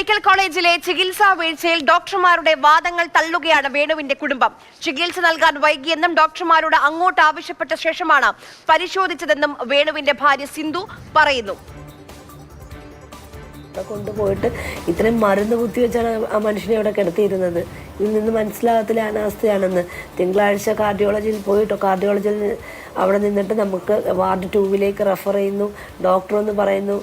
Medical കോളേജിലെ ചികിത്സാ വീഴ്ചയിൽ ഡോക്ടർമാരുടെ വാദങ്ങൾ തള്ളുകയാണ് വേണുവിന്റെ കുടുംബം. ചികിത്സ നൽകാൻ വൈകിയെന്നും ഡോക്ടർമാരോട് അങ്ങോട്ട് ആവശ്യപ്പെട്ട ശേഷമാണ് പരിശോധിച്ചതെന്നും വേണുവിന്റെ ഭാര്യ സിന്ധു പറയുന്നു. കൊണ്ടുപോയിട്ട് ഇത്രയും മരുന്ന് കുത്തിവെച്ചാണ് ആ മനുഷ്യനെ അവിടെ കിടത്തിയിരുന്നത്. ഇതിൽ നിന്ന് മനസ്സിലാകത്തില്ല അനാസ്ഥയാണെന്ന്. തിങ്കളാഴ്ച കാർഡിയോളജിയിൽ പോയിട്ടോ? കാർഡിയോളജിയിൽ അവിടെ നിന്നിട്ട് നമുക്ക് വാർഡ് ടൂവിലേക്ക് റെഫർ ചെയ്യുന്നു. ഡോക്ടർ എന്ന് പറയുന്നു.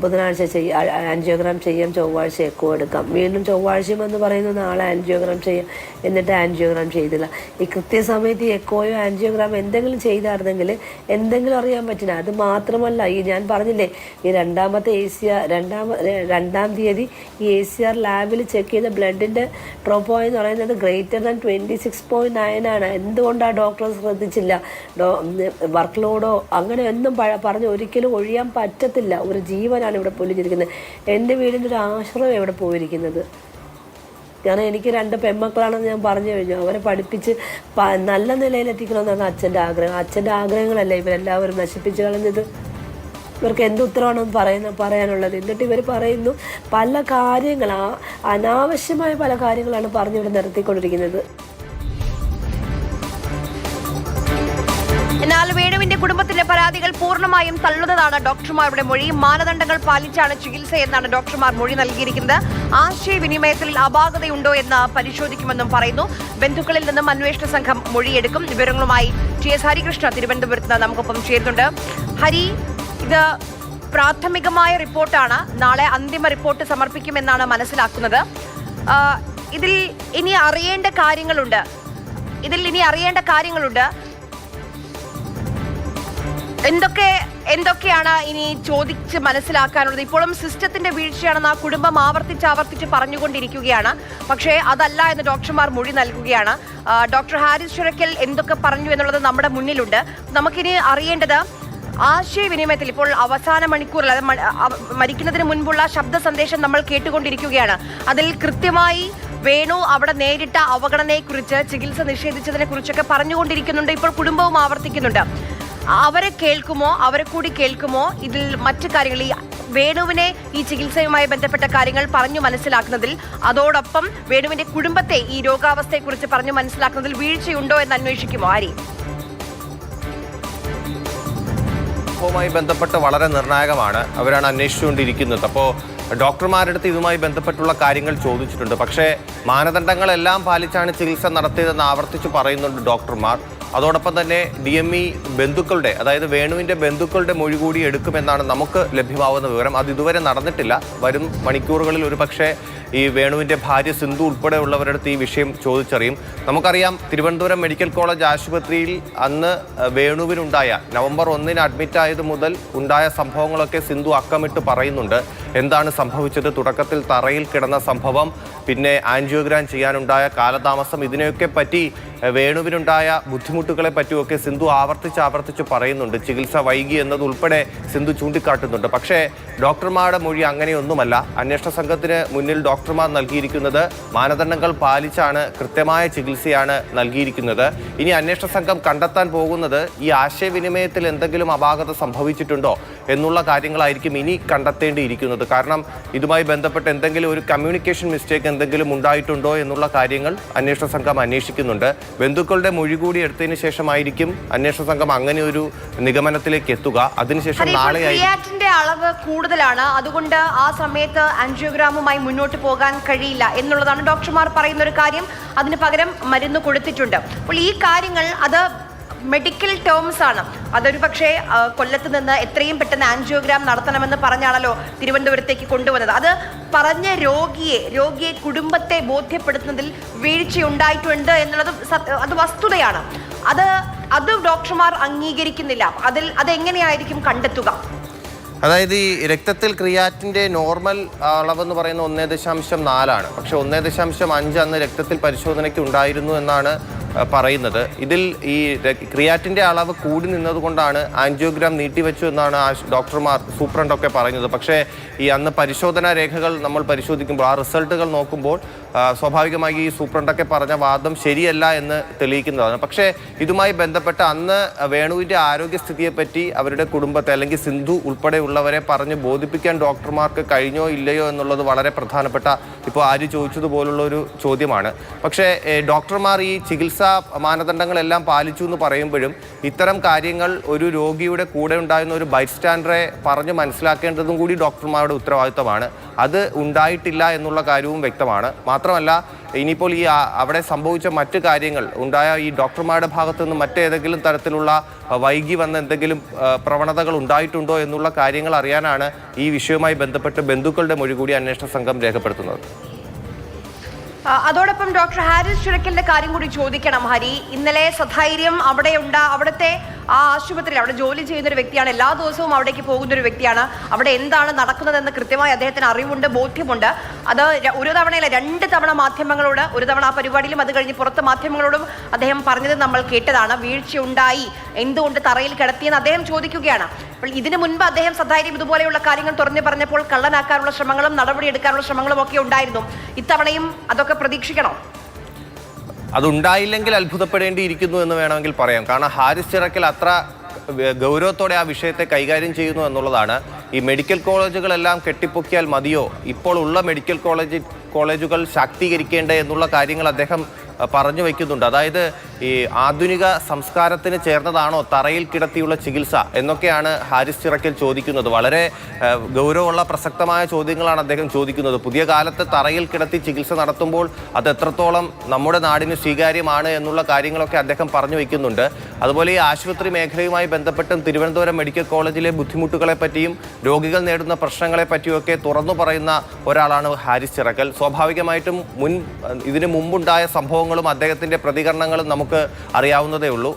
ബുധനാഴ്ച ചെയ്യാം ആൻജിയോഗ്രാം ചെയ്യാം ചൊവ്വാഴ്ച എക്കോ എടുക്കാം. വീണ്ടും ചൊവ്വാഴ്ചയും എന്ന് പറയുന്നു നാളെ ആൻജിയോഗ്രാം ചെയ്യാം. എന്നിട്ട് ആൻജിയോഗ്രാം ചെയ്തില്ല. ഈ കൃത്യസമയത്ത് ഈ എക്കോയോ ആൻജിയോഗ്രാം എന്തെങ്കിലും ചെയ്തായിരുന്നെങ്കിൽ എന്തെങ്കിലും അറിയാൻ പറ്റില്ല. അത് മാത്രമല്ല ഈ ഞാൻ പറഞ്ഞില്ലേ ഈ രണ്ടാമത്തെ എ സി ആർ രണ്ടാമ രണ്ടാം തീയതി ഈ എ സി ആർ ലാബിൽ ചെക്ക് ചെയ്ത ബ്ലഡിന്റെ ട്രോപ്പോ എന്ന് പറയുന്നത് greater than twenty six point nine ആണ്. എന്തുകൊണ്ടാണ് ഡോക്ടർ ശ്രദ്ധിച്ചില്ല? ഡോ വർക്ക് ലോഡോ അങ്ങനെ ഒന്നും പറഞ്ഞ് ഒരിക്കലും ഒഴിയാൻ പറ്റത്തില്ല. ഒരു ജീവനാണ് ഇവിടെ പൊലിഞ്ഞിരിക്കുന്നത്. എന്റെ വീടിന്റെ ഒരു ആശ്രയം ഇവിടെ പോയിരിക്കുന്നത്. കാരണം എനിക്ക് രണ്ട് പെൺമക്കളാണെന്ന് ഞാൻ പറഞ്ഞു കഴിഞ്ഞു. അവരെ പഠിപ്പിച്ച് നല്ല നിലയിലെത്തിക്കണമെന്നാണ് അച്ഛന്റെ ആഗ്രഹം. അച്ഛന്റെ ആഗ്രഹങ്ങളല്ലേ ഇവരെല്ലാവരും നശിപ്പിച്ച് കളഞ്ഞത്? ഇവർക്ക് എന്ത് ഉത്തരവാണ് പറയുന്ന പറയാനുള്ളത്? എന്നിട്ട് ഇവർ പറയുന്നു പല കാര്യങ്ങൾ അനാവശ്യമായ പല കാര്യങ്ങളാണ് പറഞ്ഞിവിടെ നിർത്തിക്കൊണ്ടിരിക്കുന്നത്. എന്നാൽ വേണുവിന്റെ കുടുംബത്തിന്റെ പരാതികൾ പൂർണമായും തള്ളുന്നതാണ് ഡോക്ടർമാരുടെ മൊഴി. മാനദണ്ഡങ്ങൾ പാലിച്ചാണ് ചികിത്സയെന്നാണ് ഡോക്ടർമാർ മൊഴി നൽകിയിരിക്കുന്നത്. ആശയവിനിമയത്തിൽ അപാകതയുണ്ടോ എന്ന് പരിശോധിക്കുമെന്നും പറയുന്നു. ബന്ധുക്കളിൽ നിന്നും അന്വേഷണ സംഘം മൊഴിയെടുക്കും. വിവരങ്ങളുമായി ടി എസ് ഹരികൃഷ്ണ തിരുവനന്തപുരത്ത് നമുക്കൊപ്പം ചേരുന്നുണ്ട്. ഹരി ഇത് പ്രാഥമികമായ റിപ്പോർട്ടാണ്. നാളെ അന്തിമ റിപ്പോർട്ട് സമർപ്പിക്കുമെന്നാണ് മനസ്സിലാക്കുന്നത്. ഇതിൽ ഇനി അറിയേണ്ട കാര്യങ്ങളുണ്ട്. ഇതിൽ ഇനി അറിയേണ്ട കാര്യങ്ങളുണ്ട്. എന്തൊക്കെ എന്തൊക്കെയാണ് ഇനി ചോദിച്ച് മനസ്സിലാക്കാനുള്ളത്? ഇപ്പോഴും സിസ്റ്റത്തിന്റെ വീഴ്ചയാണെന്ന് ആ കുടുംബം ആവർത്തിച്ച് ആവർത്തിച്ച് പറഞ്ഞുകൊണ്ടിരിക്കുകയാണ്. പക്ഷേ അതല്ല എന്ന് ഡോക്ടർമാർ മൊഴി നൽകുകയാണ്. ഡോക്ടർ ഹാരിസ് ഷുറക്കൽ എന്തൊക്കെ പറഞ്ഞു എന്നുള്ളത് നമ്മുടെ മുന്നിലുണ്ട്. നമുക്കിനി അറിയേണ്ടത് ആശയവിനിമയത്തിൽ ഇപ്പോൾ അവസാന മണിക്കൂറിൽ അത് മരിക്കുന്നതിന് മുൻപുള്ള ശബ്ദ സന്ദേശം നമ്മൾ കേട്ടുകൊണ്ടിരിക്കുകയാണ്. അതിൽ കൃത്യമായി വേണു അവിടെ നേരിട്ട അവഗണനയെക്കുറിച്ച് ചികിത്സ നിഷേധിച്ചതിനെ കുറിച്ചൊക്കെ പറഞ്ഞുകൊണ്ടിരിക്കുന്നുണ്ട്. ഇപ്പോൾ കുടുംബവും ആവർത്തിക്കുന്നുണ്ട്. അവരെ കേൾക്കുമോ? അവരെ കൂടി കേൾക്കുമോ? ഇതിൽ മറ്റു കാര്യങ്ങൾ ഈ വേണുവിനെ ഈ ചികിത്സയുമായി ബന്ധപ്പെട്ട കാര്യങ്ങൾ പറഞ്ഞു മനസ്സിലാക്കുന്നതിൽ അതോടൊപ്പം വേണുവിന്റെ കുടുംബത്തെ ഈ രോഗാവസ്ഥയെക്കുറിച്ച് പറഞ്ഞു മനസ്സിലാക്കുന്നതിൽ വീഴ്ചയുണ്ടോ എന്ന് അന്വേഷിക്കുമോ? ആരി സംഭവവുമായി ബന്ധപ്പെട്ട് വളരെ നിർണായകമാണ്. അവരാണ് അന്വേഷിച്ചുകൊണ്ടിരിക്കുന്നത്. അപ്പോൾ ഡോക്ടർമാരുടെ അടുത്ത് ഇതുമായി ബന്ധപ്പെട്ടുള്ള കാര്യങ്ങൾ ചോദിച്ചിട്ടുണ്ട്. പക്ഷേ മാനദണ്ഡങ്ങളെല്ലാം പാലിച്ചാണ് ചികിത്സ നടത്തിയതെന്ന് ആവർത്തിച്ച് പറയുന്നുണ്ട് ഡോക്ടർമാർ. അതോടൊപ്പം തന്നെ ഡി എം ഇ ബന്ധുക്കളുടെ അതായത് വേണുവിന്റെ ബന്ധുക്കളുടെ മൊഴി കൂടി എടുക്കുമെന്നാണ് നമുക്ക് ലഭ്യമാവുന്ന വിവരം. അത് ഇതുവരെ നടന്നിട്ടില്ല. വരും മണിക്കൂറുകളിൽ ഒരു പക്ഷേ ഈ വേണുവിന്റെ ഭാര്യ സിന്ധു ഉൾപ്പെടെയുള്ളവരുടെ അടുത്ത് ഈ വിഷയം ചോദിച്ചറിയും. നമുക്കറിയാം തിരുവനന്തപുരം മെഡിക്കൽ കോളേജ് ആശുപത്രിയിൽ അന്ന് വേണുവിനുണ്ടായ നവംബർ ഒന്നിന് അഡ്മിറ്റ് ആയത് മുതൽ ഉണ്ടായ സംഭവങ്ങളൊക്കെ സിന്ധു അക്കമിട്ട് പറയുന്നുണ്ട്. എന്താണ് സംഭവിച്ചത്? തുടക്കത്തിൽ തറയിൽ കിടന്ന സംഭവം പിന്നെ ആൻജിയോഗ്രാം ചെയ്യാനുണ്ടായ കാലതാമസം ഇതിനെയൊക്കെ പറ്റി വേണുവിനുണ്ടായ ബുദ്ധിമുട്ടുകളെ പറ്റിയൊക്കെ സിന്ധു ആവർത്തിച്ച് ആവർത്തിച്ച് പറയുന്നുണ്ട്. ചികിത്സ വൈകി എന്നതുൾപ്പെടെ സിന്ധു ചൂണ്ടിക്കാട്ടുന്നുണ്ട്. പക്ഷേ ഡോക്ടർമാരുടെ മൊഴി അങ്ങനെയൊന്നുമല്ല. അന്വേഷണ സംഘത്തിന് മുന്നിൽ ഡോക്ടർമാർ നൽകിയിരിക്കുന്നത് മാനദണ്ഡങ്ങൾ പാലിച്ചാണ് കൃത്യമായ ചികിത്സയാണ് നൽകിയിരിക്കുന്നത്. ഇനി അന്വേഷണ സംഘം കണ്ടെത്താൻ പോകുന്നത് ഈ ആശയവിനിമയത്തിൽ എന്തെങ്കിലും അപാകത സംഭവിച്ചിട്ടുണ്ടോ എന്നുള്ള കാര്യങ്ങളായിരിക്കും ഇനി കണ്ടെത്തേണ്ടിയിരിക്കുന്നത്. കാരണം ഇതുമായി ബന്ധപ്പെട്ട് എന്തെങ്കിലും ഒരു കമ്മ്യൂണിക്കേഷൻ മിസ്റ്റേക്ക് എന്തെങ്കിലും ഉണ്ടായിട്ടുണ്ടോ എന്നുള്ള കാര്യങ്ങൾ അന്വേഷണ സംഘം അന്വേഷിക്കുന്നുണ്ട്. ബന്ധുക്കളുടെ മൊഴി കൂടി എടുത്തതിന് ശേഷമായിരിക്കും അന്വേഷണ സംഘം അങ്ങനെ ഒരു നിഗമനത്തിലേക്ക് എത്തുക. അതിനുശേഷം നാളെ അളവ് കൂടുതലാണ്. അതുകൊണ്ട് ആ സമയത്ത് ആൻജിയോഗ്രാമുമായി മുന്നോട്ട് പോകാൻ കഴിയില്ല എന്നുള്ളതാണ് ഡോക്ടർമാർ പറയുന്ന ഒരു കാര്യം. അതിന് പകരം മരുന്ന് കൊടുത്തിട്ടുണ്ട്. അപ്പോൾ ഈ കാര്യങ്ങൾ അത് മെഡിക്കൽ ടേംസ് ആണ്. അതൊരു പക്ഷേ കൊല്ലത്ത് നിന്ന് എത്രയും പെട്ടെന്ന് ആൻജിയോഗ്രാം നടത്തണമെന്ന് പറഞ്ഞാണല്ലോ തിരുവനന്തപുരത്തേക്ക് കൊണ്ടുവന്നത്. അത് പറഞ്ഞ രോഗിയെ രോഗിയെ കുടുംബത്തെ ബോധ്യപ്പെടുത്തുന്നതിൽ വീഴ്ചയുണ്ടായിട്ടുണ്ട് എന്നുള്ളത് അത് വസ്തുതയാണ്. അത് അത് ഡോക്ടർമാർ അംഗീകരിക്കുന്നില്ല. അതിൽ അതെങ്ങനെയായിരിക്കും കണ്ടെത്തുക? അതായത് ഈ രക്തത്തിൽ ക്രിയാറ്റിന്റെ നോർമൽ അളവെന്ന് പറയുന്ന ഒന്നേ ദശാംശം നാലാണ്. പക്ഷേ ഒന്നേ ദശാംശം അഞ്ച് അന്ന് രക്തത്തിൽ പരിശോധനയ്ക്ക് ഉണ്ടായിരുന്നു എന്നാണ് പറയുന്നത്. ഇതിൽ ഈ ക്രിയാറ്റിന്റെ അളവ് കൂടി നിന്നതുകൊണ്ടാണ് ആൻജിയോഗ്രാം നീട്ടിവെച്ചു എന്നാണ് ആ ഡോക്ടർമാർ സൂപ്രണ്ടൊക്കെ പറയുന്നത്. പക്ഷേ ഈ അന്ന് പരിശോധനാ രേഖകൾ നമ്മൾ പരിശോധിക്കുമ്പോൾ ആ റിസൾട്ടുകൾ നോക്കുമ്പോൾ സ്വാഭാവികമായി ഈ സൂപ്രണ്ടൊക്കെ പറഞ്ഞ വാദം ശരിയല്ല എന്ന് തെളിയിക്കുന്നതാണ്. പക്ഷേ ഇതുമായി ബന്ധപ്പെട്ട് അന്ന് വേണുവിന്റെ ആരോഗ്യസ്ഥിതിയെപ്പറ്റി അവരുടെ കുടുംബത്തെ അല്ലെങ്കിൽ സിന്ധു ഉൾപ്പെടെയുള്ളവരെ പറഞ്ഞ് ബോധിപ്പിക്കാൻ ഡോക്ടർമാർക്ക് കഴിഞ്ഞോ ഇല്ലയോ എന്നുള്ളത് വളരെ പ്രധാനപ്പെട്ട ഇപ്പോൾ ആര് ചോദിച്ചതുപോലുള്ള ഒരു ചോദ്യമാണ്. പക്ഷേ ഡോക്ടർമാർ ഈ ചികിത്സാ മാനദണ്ഡങ്ങളെല്ലാം പാലിച്ചു എന്ന് പറയുമ്പോഴും ഇത്തരം കാര്യങ്ങൾ ഒരു രോഗിയുടെ കൂടെ ഉണ്ടായിരുന്ന ഒരു ബൈസ്റ്റാൻഡറെ പറഞ്ഞ് മനസ്സിലാക്കേണ്ടതും കൂടി ഡോക്ടർമാരുടെ ഉത്തരവാദിത്തമാണ്. അത് ഉണ്ടായിട്ടില്ല എന്നുള്ള കാര്യവും വ്യക്തമാണ്. മാത്രമല്ല ഇനിയിപ്പോൾ ഈ അവിടെ സംഭവിച്ച മറ്റു കാര്യങ്ങൾ ഉണ്ടായ ഈ ഡോക്ടർമാരുടെ ഭാഗത്തു നിന്ന് മറ്റേതെങ്കിലും തരത്തിലുള്ള വൈകി വന്ന എന്തെങ്കിലും പ്രവണതകൾ ഉണ്ടായിട്ടുണ്ടോ എന്നുള്ള കാര്യങ്ങൾ അറിയാനാണ് ഈ വിഷയവുമായി ബന്ധപ്പെട്ട് ബന്ധുക്കളുടെ മൊഴി കൂടി അന്വേഷണ സംഘം രേഖപ്പെടുത്തുന്നത്. അതോടൊപ്പം ഡോക്ടർ ഹാരിസ് ചുരക്കലിന്റെ കാര്യം കൂടി ചോദിക്കണം ഹരി. ഇന്നലെ സധൈര്യം അവിടെ ഉണ്ട് അവിടുത്തെ ആ ആശുപത്രി അവിടെ ജോലി ചെയ്യുന്ന ഒരു വ്യക്തിയാണ്. എല്ലാ ദിവസവും അവിടേക്ക് പോകുന്ന ഒരു വ്യക്തിയാണ്. അവിടെ എന്താണ് നടക്കുന്നതെന്ന് കൃത്യമായി അദ്ദേഹത്തിന് അറിവുണ്ട് ബോധ്യമുണ്ട്. അത് ഒരു തവണയല്ല രണ്ട് തവണ മാധ്യമങ്ങളോട് ഒരു തവണ ആ പരിപാടിയിലും അത് കഴിഞ്ഞ് പുറത്ത് മാധ്യമങ്ങളോടും അദ്ദേഹം പറഞ്ഞത് നമ്മൾ കേട്ടതാണ്. വീഴ്ചയുണ്ടായി. എന്തുകൊണ്ട് തറയിൽ കിടത്തിയെന്ന് അദ്ദേഹം ചോദിക്കുകയാണ്. അപ്പോൾ ഇതിനു മുൻപ് അദ്ദേഹം സധൈര്യം ഇതുപോലെയുള്ള കാര്യങ്ങൾ തുറന്നു പറഞ്ഞപ്പോൾ കള്ളനാക്കാനുള്ള ശ്രമങ്ങളും നടപടിയെടുക്കാനുള്ള ശ്രമങ്ങളും ഒക്കെ ഉണ്ടായിരുന്നു. ഇത്തവണയും അതൊക്കെ പ്രതീക്ഷിക്കണം? അതുണ്ടായില്ലെങ്കിൽ അത്ഭുതപ്പെടേണ്ടിയിരിക്കുന്നു എന്ന് വേണമെങ്കിൽ പറയാം. കാരണം ഹാരിസ് ചിറക്കൽ അത്ര ഗൗരവത്തോടെ ആ വിഷയത്തെ കൈകാര്യം ചെയ്യുന്നു എന്നുള്ളതാണ്. ഈ മെഡിക്കൽ കോളേജുകളെല്ലാം കെട്ടിപ്പൊക്കിയാൽ മതിയോ? ഇപ്പോൾ ഉള്ള മെഡിക്കൽ കോളേജ് കോളേജുകൾ ശാക്തീകരിക്കേണ്ടേ എന്നുള്ള കാര്യങ്ങൾ അദ്ദേഹം പറഞ്ഞു വയ്ക്കുന്നുണ്ട്. അതായത് ഈ ആധുനിക സംസ്കാരത്തിന് ചേർന്നതാണോ തറയിൽ കിടത്തിയുള്ള ചികിത്സ എന്നൊക്കെയാണ് ഹാരിസ് ചിറക്കൽ ചോദിക്കുന്നത്. വളരെ ഗൗരവമുള്ള പ്രസക്തമായ ചോദ്യങ്ങളാണ് അദ്ദേഹം ചോദിക്കുന്നത്. പുതിയ കാലത്ത് തറയിൽ കിടത്തി ചികിത്സ നടത്തുമ്പോൾ അത് എത്രത്തോളം നമ്മുടെ നാടിന് സ്വീകാര്യമാണ് എന്നുള്ള കാര്യങ്ങളൊക്കെ അദ്ദേഹം പറഞ്ഞു വയ്ക്കുന്നുണ്ട് അതുപോലെ ഈ ആശുപത്രി മേഖലയുമായി ബന്ധപ്പെട്ടും തിരുവനന്തപുരം മെഡിക്കൽ കോളേജിലെ ബുദ്ധിമുട്ടുകളെ പറ്റിയും രോഗികൾ നേടുന്ന പ്രശ്നങ്ങളെ പറ്റിയൊക്കെ തുറന്നു പറയുന്ന ഒരാളാണ് ഹാരിസ് ചിറക്കൽ. സ്വാഭാവികമായിട്ടും മുൻ ഇതിനു മുമ്പുണ്ടായ സംഭവങ്ങളും അദ്ദേഹത്തിന്റെ പ്രതികരണങ്ങളും അറിയാവുന്നതേ ഉള്ളൂ.